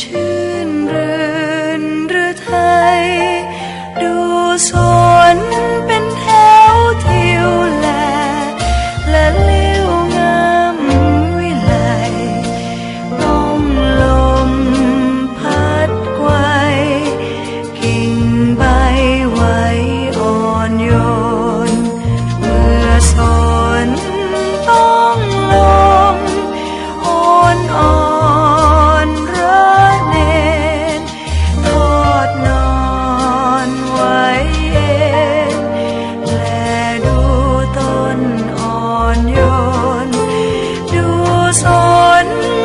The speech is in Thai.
ชื่นเรินหรือไทยดูสด